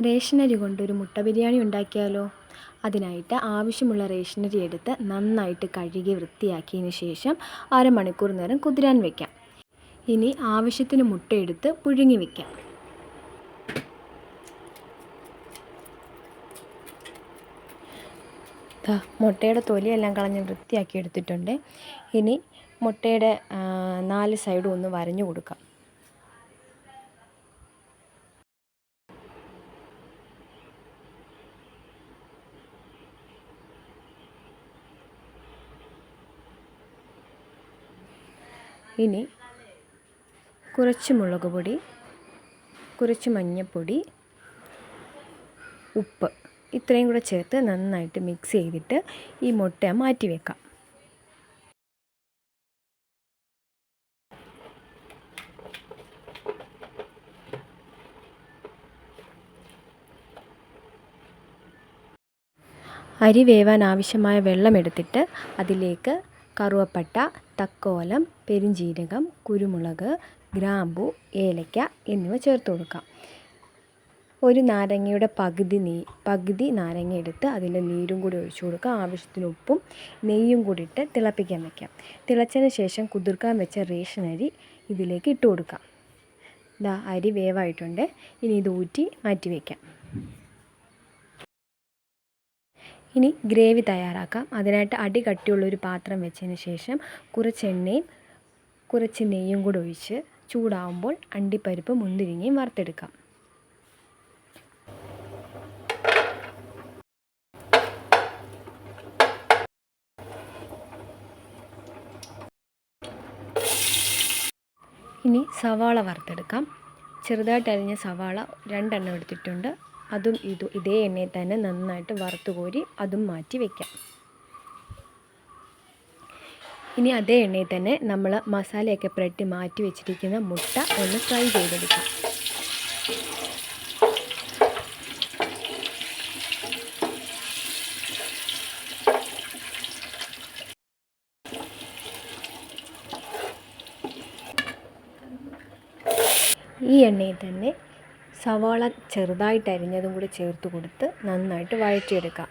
റേഷനരി കൊണ്ടൊരു മുട്ട ബിരിയാണി ഉണ്ടാക്കിയാലോ? അതിനായിട്ട് ആവശ്യമുള്ള റേഷനരി എടുത്ത് നന്നായിട്ട് കഴുകി വൃത്തിയാക്കിയതിന് ശേഷം അരമണിക്കൂർ നേരം കുതിരാൻ വെക്കാം. ഇനി ആവശ്യത്തിന് മുട്ടയെടുത്ത് പുഴുങ്ങി വെക്കാം. മുട്ടയുടെ തൊലിയെല്ലാം കളഞ്ഞ് വൃത്തിയാക്കി എടുത്തിട്ടുണ്ട്. ഇനി മുട്ടയുടെ നാല് സൈഡും ഒന്ന് വരഞ്ഞു കൊടുക്കാം. ഇനി കുറച്ച് മുളക് പൊടി കുറച്ച് മഞ്ഞൾപ്പൊടി ഉപ്പ് ഇത്രയും കൂടെ ചേർത്ത് നന്നായിട്ട് മിക്സ് ചെയ്തിട്ട് ഈ മുട്ട മാറ്റി വെക്കാം. അരി വേവാൻ ആവശ്യമായ വെള്ളം എടുത്തിട്ട് അതിലേക്ക് കറുവപ്പട്ട തക്കോലം പെരുംജീരകം കുരുമുളക് ഗ്രാമ്പു ഏലക്ക എന്നിവ ചേർത്ത് കൊടുക്കാം. ഒരു നാരങ്ങയുടെ പകുതി നീ പകുതി നാരങ്ങ എടുത്ത് അതിന്റെ നീരും കൂടി ഒഴിച്ചു കൊടുക്കുക. ആവശ്യത്തിന് ഉപ്പും നെയ്യും കൂടി ഇട്ട് തിളപ്പിക്കാൻ വയ്ക്കാം തിളച്ചതിന് ശേഷം കുതിർക്കാൻ വെച്ച റേഷൻ അരി ഇതിലേക്ക് ഇട്ട് കൊടുക്കാം. ഇതാ അരി വേവായിട്ടുണ്ട്. ഇനി ഇത് ഊറ്റി മാറ്റി വയ്ക്കാം. ഇനി ഗ്രേവി തയ്യാറാക്കാം. അതിനായിട്ട് അടി കട്ടിയുള്ളൊരു പാത്രം വെച്ചതിന് ശേഷം കുറച്ച് എണ്ണയും കുറച്ച് നെയ്യും കൂടെ ഒഴിച്ച് ചൂടാവുമ്പോൾ അണ്ടിപ്പരിപ്പ് മുന്തിരിങ്ങയും വറുത്തെടുക്കാം. ഇനി സവാള വറുത്തെടുക്കാം. ചെറുതായിട്ട് അരിഞ്ഞ സവാള രണ്ടെണ്ണം എടുത്തിട്ടുണ്ട്. അതും ഇതും ഇതേ എണ്ണയിൽ തന്നെ നന്നായിട്ട് വറുത്ത് കോരി അതും മാറ്റി വയ്ക്കാം ഇനി അതേ എണ്ണയിൽ തന്നെ നമ്മൾ മസാലയൊക്കെ പുരട്ടി മാറ്റി വെച്ചിരിക്കുന്ന മുട്ട ഒന്ന് ഫ്രൈ ചെയ്തെടുക്കാം. ഈ എണ്ണയിൽ തന്നെ സവാള ചെറുതായിട്ട് അരിഞ്ഞതും കൂടി ചേർത്ത് കൊടുത്ത് നന്നായിട്ട് വഴറ്റിയെടുക്കാം.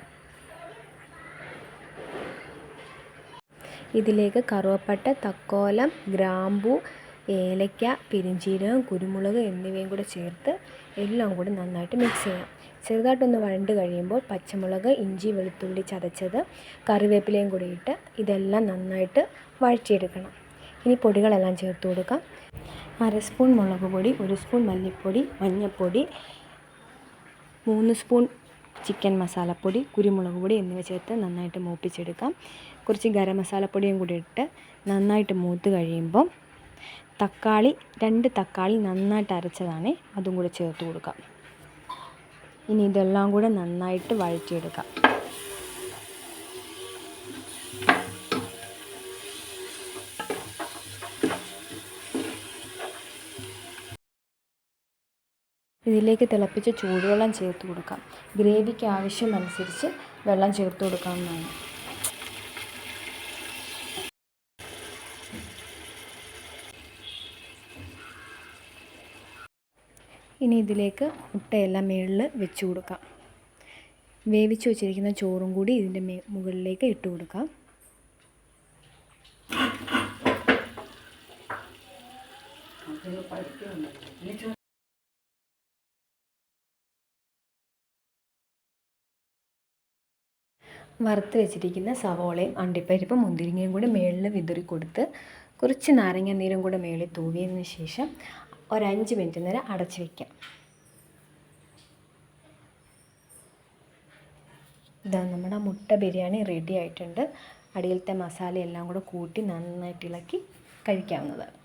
ഇതിലേക്ക് കറുവപ്പട്ട തക്കോലം ഗ്രാമ്പു ഏലയ്ക്ക പെരിഞ്ചീരകം കുരുമുളക് എന്നിവയും കൂടെ ചേർത്ത് എല്ലാം കൂടി നന്നായിട്ട് മിക്സ് ചെയ്യാം. ചെറുതായിട്ടൊന്ന് വഴണ്ട് കഴിയുമ്പോൾ പച്ചമുളക് ഇഞ്ചി വെളുത്തുള്ളി ചതച്ചത് കറിവേപ്പിലയും കൂടി ഇട്ട് ഇതെല്ലാം നന്നായിട്ട് വഴറ്റിയെടുക്കണം. ഇനി പൊടികളെല്ലാം ചേർത്ത് കൊടുക്കാം. അര സ്പൂൺ മുളക് പൊടി ഒരു സ്പൂൺ മല്ലിപ്പൊടി മഞ്ഞൾപ്പൊടി മൂന്ന് സ്പൂൺ ചിക്കൻ മസാലപ്പൊടി കുരുമുളക് പൊടി എന്നിവ ചേർത്ത് നന്നായിട്ട് മൂപ്പിച്ചെടുക്കാം. കുറച്ച് ഗരം മസാലപ്പൊടിയും കൂടി ഇട്ട് നന്നായിട്ട് മൂത്ത് കഴിയുമ്പം തക്കാളി രണ്ട് തക്കാളി നന്നായിട്ട് അരച്ചതാണ്. അതും കൂടി ചേർത്ത് കൊടുക്കാം. ഇനി ഇതെല്ലാം കൂടെ നന്നായിട്ട് വഴറ്റിയെടുക്കാം. ഇതിലേക്ക് തിളപ്പിച്ച ചൂടുവെള്ളം ചേർത്ത് കൊടുക്കാം. ഗ്രേവിക്ക് ആവശ്യമനുസരിച്ച് വെള്ളം ചേർത്ത് കൊടുക്കാവുന്നതാണ്. ഇനി ഇതിലേക്ക് മുട്ടയെല്ലാം മുകളിൽ വെച്ച് കൊടുക്കാം. വേവിച്ച് വെച്ചിരിക്കുന്ന ചോറും കൂടി ഇതിന്റെ മുകളിലേക്ക് ഇട്ട് കൊടുക്കാം. വറുത്ത് വെച്ചിരിക്കുന്ന സവോളയും അണ്ടിപ്പരിപ്പ് മുന്തിരിങ്ങയും കൂടി മേളിൽ വിതറി കൊടുത്ത് കുറച്ച് നാരങ്ങ നീരും കൂടെ മേളിൽ തൂവിയതിന് ശേഷം ഒരഞ്ച് മിനിറ്റ് നേരം അടച്ചു വയ്ക്കാം ഇതാ നമ്മുടെ മുട്ട ബിരിയാണി റെഡി ആയിട്ടുണ്ട്. അടിയിലത്തെ മസാല എല്ലാം കൂടെ കൂട്ടി നന്നായിട്ട് ഇളക്കി കഴിക്കാവുന്നതാണ്.